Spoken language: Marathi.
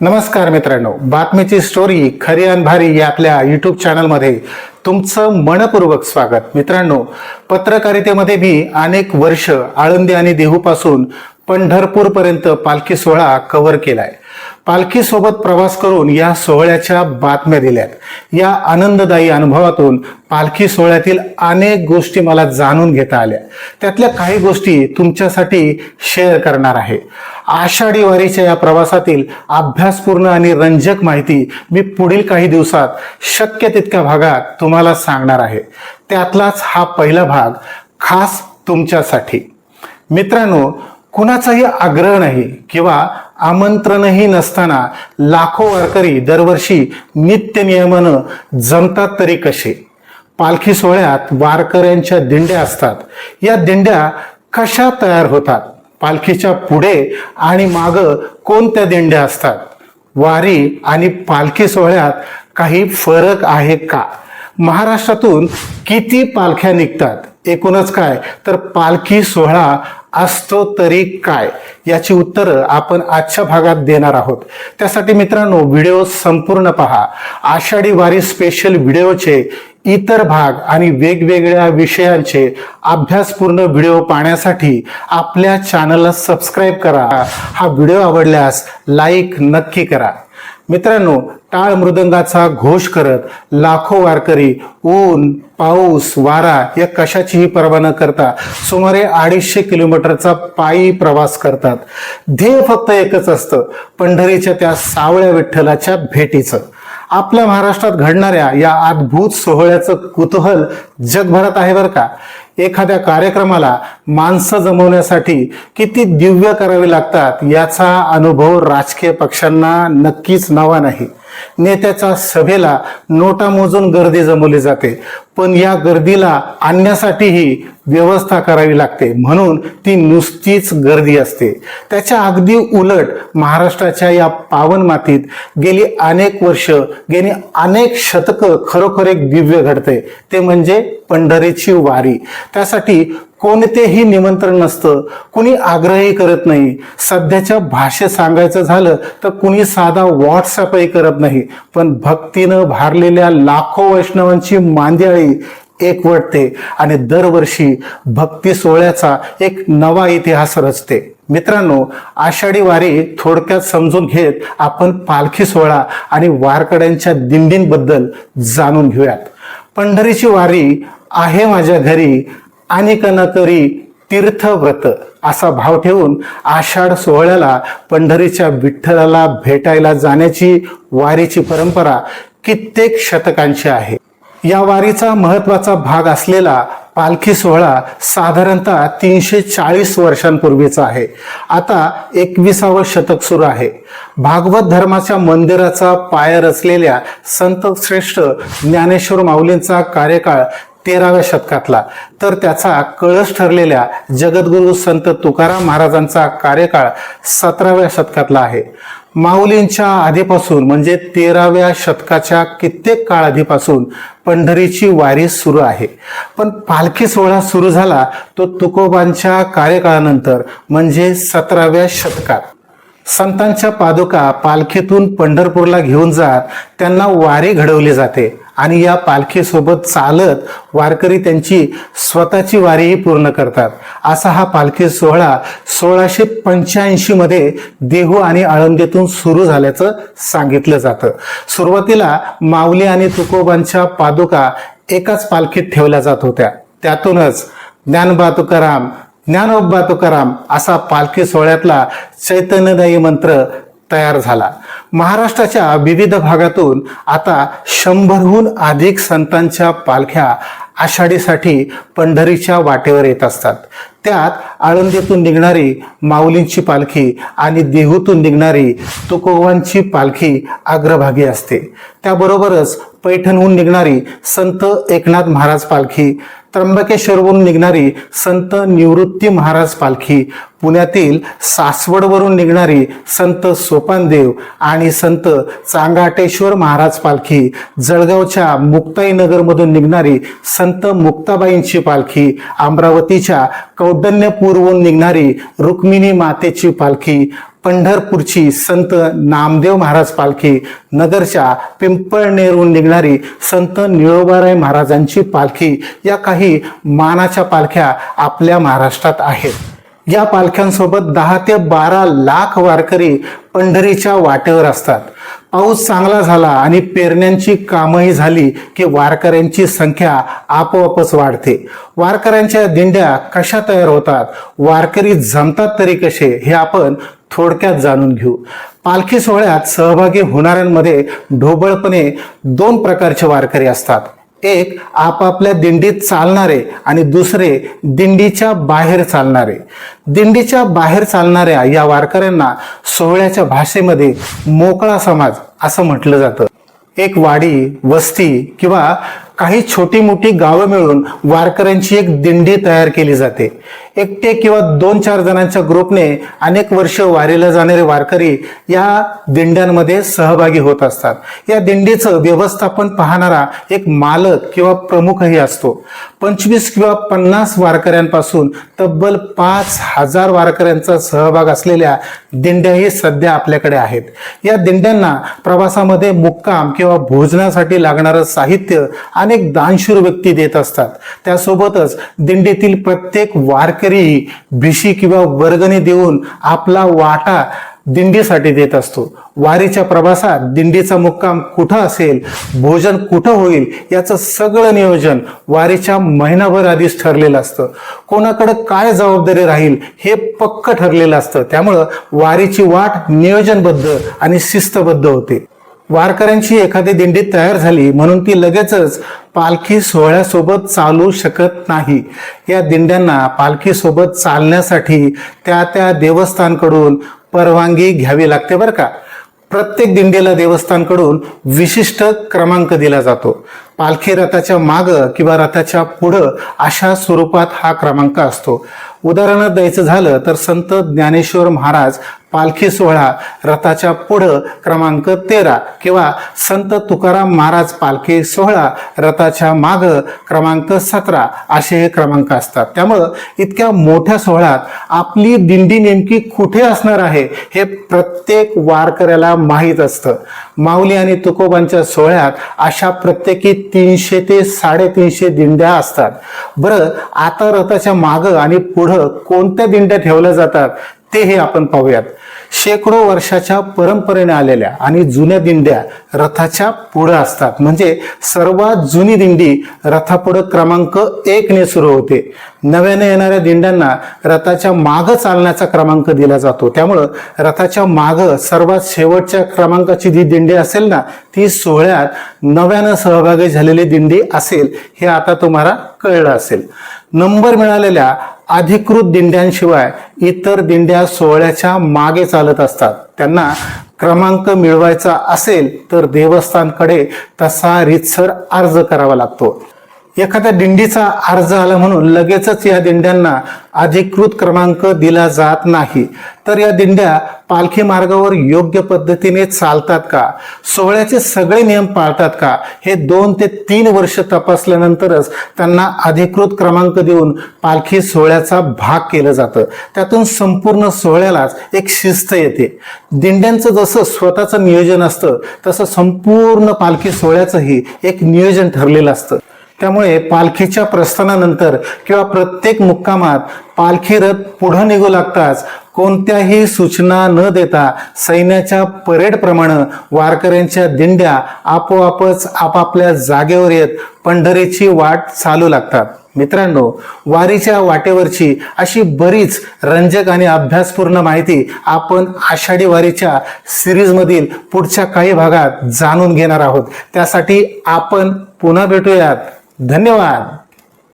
नमस्कार मित्रांनो बातमीची स्टोरी खरी आणि भारी या आपल्या यूट्यूब चॅनलमध्ये तुमचं मनपूर्वक स्वागत. मित्रांनो पत्रकारितेमध्ये मी अनेक वर्ष आळंदी आणि देहूपासून पंढरपूरपर्यंत पालखी सोहळा कव्हर केलाय. पालखीसोबत प्रवास करून या सोहळ्याच्या बातम्या दिल्यात. या आनंददायी अनुभवातून पालखी सोहळ्यातील अनेक गोष्टी मला जाणून घेता आल्या. त्यातल्या काही गोष्टी तुमच्यासाठी शेअर करणार आहे. आषाढी वारीच्या या प्रवासातील अभ्यासपूर्ण आणि रंजक माहिती मी पुढील काही दिवसात शक्य तितक्या भागात तुम्हाला सांगणार आहे. त्यातलाच हा पहिला भाग खास तुमच्यासाठी. मित्रांनो कुणाचाही आग्रह नाही किंवा आमंत्रणही नसताना लाखो वारकरी दरवर्षी नित्य नियमानं जमतात तरी कसे? पालखी सोहळ्यात वारकऱ्यांच्या दिंड्या असतात. या दिंड्या कशा तयार होतात? पालखीच्या पुढे आणि माग कोणत्या दिंड्या असतात? वारी आणि पालखी सोहळ्यात काही फरक आहे का? महाराष्ट्रातून किती पालख्या निघतात? एकूणच काय? तर पालखी सोहळा असतो तरी काय? याची उत्तरं आपण आजच्या भागात देणार आहोत. त्यासाठी मित्रांनो व्हिडिओ संपूर्ण पहा. आषाढी वारी स्पेशल व्हिडिओचे इतर भाग आणि वेगवेगळ्या विषयांचे अभ्यासपूर्ण व्हिडिओ पाहण्यासाठी आपल्या चॅनलला सबस्क्राईब करा. हा व्हिडिओ आवडल्यास लाईक नक्की करा. मित्रांनो टाळ मृदंगाचा घोष करत लाखो वारकरी ऊन पाऊस वारा या कशाचीही पर्वा न करता सुमारे अडीचशे किलोमीटरचा पायी प्रवास करतात. ध्येय फक्त एकच असतं पंढरीच्या त्या सावळ्या विठ्ठलाच्या भेटीचं. आपल्या महाराष्ट्रात घडणाऱ्या या अद्भुत सोहळ्याचं कुतूहल जगभरात आहे बरं का? एखाद्या कार्यक्रमाला माणसं जमवण्यासाठी किती दिव्य करावे लागतात याचा अनुभव राजकीय पक्षांना नक्कीच नवा नाही. नेत्याच्या सभेला नोटा मोजून गर्दी जमवली जाते. पण या गर्दीला आणण्यासाठीही व्यवस्था करावी लागते. म्हणून ती नुसतीच गर्दी असते. त्याच्या अगदी उलट महाराष्ट्राच्या या पावन मातीत गेली अनेक वर्ष गेली अनेक शतकं खरोखर एक दिव्य घडते. ते म्हणजे पंढरीची वारी. त्यासाठी कोणतेही निमंत्रण नसतं. कुणी आग्रहही करत नाही. सध्याच्या भाषेत सांगायचं झालं तर कुणी साधा व्हॉट्सअपही करत नाही. पण भक्तीनं भारलेल्या लाखो वैष्णवांची मांदियाळी एकवटते आणि दरवर्षी भक्ती सोहळ्याचा एक नवा इतिहास रचते. मित्रांनो आषाढी वारी थोडक्यात समजून घेत आपण पालखी सोहळा आणि वारकड्यांच्या दिंडींबद्दल जाणून घेऊयात. पंढरीची वारी आहे माझ्या घरी. आणि करी तीर्थव्रत असा भाव ठेवून आषाढ सोहळ्याला पंढरीच्या विठ्ठलाला भेटायला जाण्याची वारीची परंपरा कित्येक शतकांची आहे. या वारीचा महत्त्वाचा भाग असलेला पालखी सोहळा साधारणतः तीनशे चाळीस वर्षांपूर्वीचा आहे. आता एकविसावं शतक सुरू आहे. भागवत धर्माच्या मंदिराचा पाय रचलेल्या संत श्रेष्ठ ज्ञानेश्वर माऊलींचा कार्यकाळ तेराव्या शतकातला. तर त्याचा कळस ठरलेल्या जगद्गुरू संत तुकाराम महाराजांचा कार्यकाळ सतराव्या शतकातला आहे. माऊलींच्या आधीपासून म्हणजे तेराव्या शतकाच्या कित्येक काळ आधीपासून पंढरीची वारी सुरू आहे. पण पालखी सोहळा सुरू झाला तो तुकोबांच्या कार्यकाळानंतर म्हणजे सतराव्या शतकात. संतांच्या पादुका पालखीतून पंढरपूरला घेऊन जात त्यांना वारे घडवली जाते. आणि या पालखीसोबत चालत वारकरी त्यांची स्वतःची वारीही पूर्ण करतात. असा हा पालखी सोहळा सोळाशे पंच्याऐंशी मध्ये देहू आणि आळंदीतून सुरू झाल्याचं सांगितलं जातं. सुरुवातीला माऊली आणि तुकोबांच्या पादुका एकाच पालखीत ठेवल्या जात होत्या. त्यातूनच ज्ञानबा तुकाराम ज्ञानोबा तुकाराम असा पालखी सोहळ्यातला चैतन्यदायी मंत्र तयार झाला. महाराष्ट्राच्या विविध भागातून आता शंभरहून अधिक संतांच्या पालख्या आषाढीसाठी पंढरीच्या वाटेवर येत असतात. त्यात आळंदीतून निघणारी माऊलींची पालखी आणि देहूतून निघणारी तुकोवांची पालखी अग्रभागी असते. त्याबरोबरच पैठणहून निघणारी संत एकनाथ महाराज पालखी त्र्यंबकेश्वरवरून निघणारी संत निवृत्ती महाराज पालखी पुण्यातील सासवडवरून निघणारी संत सोपानदेव आणि संत चांगाटेश्वर महाराज पालखी जळगावच्या मुक्ताईनगरमधून निघणारी संत मुक्ताबाईंची पालखी अमरावतीच्या कौ कौंडण्यपूरवरून निघणारी रुक्मिणी मातेची पालखी पंढरपूरची संत नामदेव महाराज पालखी नगरच्या पिंपळनेरहून निघणारी संत निळोबाराय महाराजांची पालखी या काही मानाच्या पालख्या आपल्या महाराष्ट्रात आहेत. या पालख्यांसोबत दहा ते बारा लाख वारकरी पंढरीच्या वाटेवर असतात. पाऊस चांगला झाला आणि पेरण्यांची कामही झाली की वारकऱ्यांची संख्या आपोआपच वाढते. वारकऱ्यांच्या दिंड्या कशा तयार होतात? वारकरी जमतात तरी कसे? हे आपण थोडक्यात जाणून घेऊ. पालखी सोहळ्यात सहभागी होणाऱ्यांमध्ये ढोबळपणे दोन प्रकारचे वारकरी असतात. एक आपापल्या दिंडीत चालणारे आणि दुसरे दिंडीच्या बाहेर चालणारे. दिंडीच्या बाहेर चालणाऱ्या या वारकऱ्यांना सोहळ्याच्या भाषेमध्ये मोकळा समाज असं म्हटलं जातं. एक वाडी वस्ती किंवा काही छोटी मोठी गावं मिळून वारकऱ्यांची एक दिंडी तयार केली जाते. एकटे किंवा दोन चार जणांच्या ग्रुपने अनेक वर्ष वारीला जाणारे वारकरी या दिंड्यांमध्ये सहभागी होत असतात. या दिंडीचं व्यवस्थापन पाहणारा एक मालक किंवा प्रमुखही असतो. पंचवीस किंवा पन्नास वारकऱ्यांपासून तब्बल पाच हजार वारकऱ्यांचा सहभाग असलेल्या दिंड्याही सध्या आपल्याकडे आहेत. या दिंड्यांना प्रवासामध्ये मुक्काम किंवा भोजनासाठी लागणारं साहित्य अनेक दानशूर व्यक्ती देत असतात. त्यासोबतच दिंडीतील प्रत्येक वारकरी भिशी किंवा वर्गणी देऊन आपला वाटा दिंडीसाठी देत असतो. वारीच्या प्रवासात दिंडीचा मुक्काम कुठं असेल भोजन कुठं होईल याचं सगळं नियोजन वारीच्या महिनाभर आधीच ठरलेलं असतं. कोणाकडं काय जबाबदारी राहील हे पक्क ठरलेलं असतं. त्यामुळं वारीची वाट नियोजनबद्ध आणि शिस्तबद्ध होते. वारकऱ्यांची एखादी दिंडी तयार झाली म्हणून ती लगेचच पालखी सोहळ्यासोबत चालू शकत नाही. या दिंड्यांना पालखीसोबत चालण्यासाठी त्या त्या देवस्थानकडून परवानगी घ्यावी लागते बरं का? प्रत्येक दिंडीला देवस्थानकडून विशिष्ट क्रमांक दिला जातो. पालखी रथाच्या माग किंवा रथाच्या पुढं अशा स्वरूपात हा क्रमांक असतो. उदाहरणार्थ द्यायचं झालं तर संत ज्ञानेश्वर महाराज पालखी सोहळा रथाच्या पुढं क्रमांक तेरा किंवा संत तुकाराम महाराज पालखी सोहळा रथाच्या माग क्रमांक सतरा असे हे क्रमांक असतात. त्यामुळं इतक्या मोठ्या सोहळ्यात आपली दिंडी नेमकी कुठे असणार आहे हे प्रत्येक वारकऱ्याला माहीत असतं. माऊली आणि तुकोबांच्या सोहळ्यात अशा प्रत्येकी तीनशे ते साडेतीनशे दिंड्या असतात. बरं आता रथाच्या मागं आणि पुढं कोणत्या दिंड्या ठेवल्या जातात? ते हे आपण पाहूयात. शेकडो वर्षाच्या परंपरेने आलेल्या आणि जुन्या दिंड्या रथाच्या पुढं असतात. म्हणजे सर्वात जुनी दिंडी रथापुढं क्रमांक एकने सुरू होते. नव्याने येणाऱ्या दिंड्यांना रथाच्या मागं चालण्याचा क्रमांक दिला जातो. त्यामुळं रथाच्या मागं सर्वात शेवटच्या क्रमांकाची जी दिंडी असेल ना ती सोहळ्यात नव्यानं सहभागी झालेली दिंडी असेल हे आता तुम्हाला कळलं असेल. नंबर मिळालेल्या अधिकृत दिंड्यांशिवाय इतर दिंड्या सोहळ्याच्या मागे चालत असतात. त्यांना क्रमांक मिळवायचा असेल तर देवस्थानकडे तसा रितसर अर्ज करावा लागतो. एखाद्या दिंडीचा अर्ज आला म्हणून लगेचच या दिंड्यांना अधिकृत क्रमांक दिला जात नाही. तर या दिंड्या पालखी मार्गावर योग्य पद्धतीने चालतात का? सोहळ्याचे सगळे नियम पाळतात का? हे दोन ते तीन वर्ष तपासल्यानंतरच त्यांना अधिकृत क्रमांक देऊन पालखी सोहळ्याचा भाग केलं जातं. त्यातून संपूर्ण सोहळ्यालाच एक शिस्त येते. दिंड्यांचं जसं स्वतःचं नियोजन असतं तसं संपूर्ण पालखी सोहळ्याचंही एक नियोजन ठरलेलं असतं. त्यामुळे पालखीच्या प्रस्थानानंतर किंवा प्रत्येक मुक्कामात पालखी रथ पुढं निघू लागताच कोणत्याही सूचना न देता सैन्याच्या परेडप्रमाणे वारकऱ्यांच्या दिंड्या आपोआपच आपापल्या जागेवर येत पंढरीची वाट चालू लागतात. मित्रांनो वारीच्या वाटेवरची अशी बरीच रंजक आणि अभ्यासपूर्ण माहिती आपण आषाढी वारीच्या सिरीजमधील पुढच्या काही भागात जाणून घेणार आहोत. त्यासाठी आपण पुन्हा भेटूयात. धन्यवाद.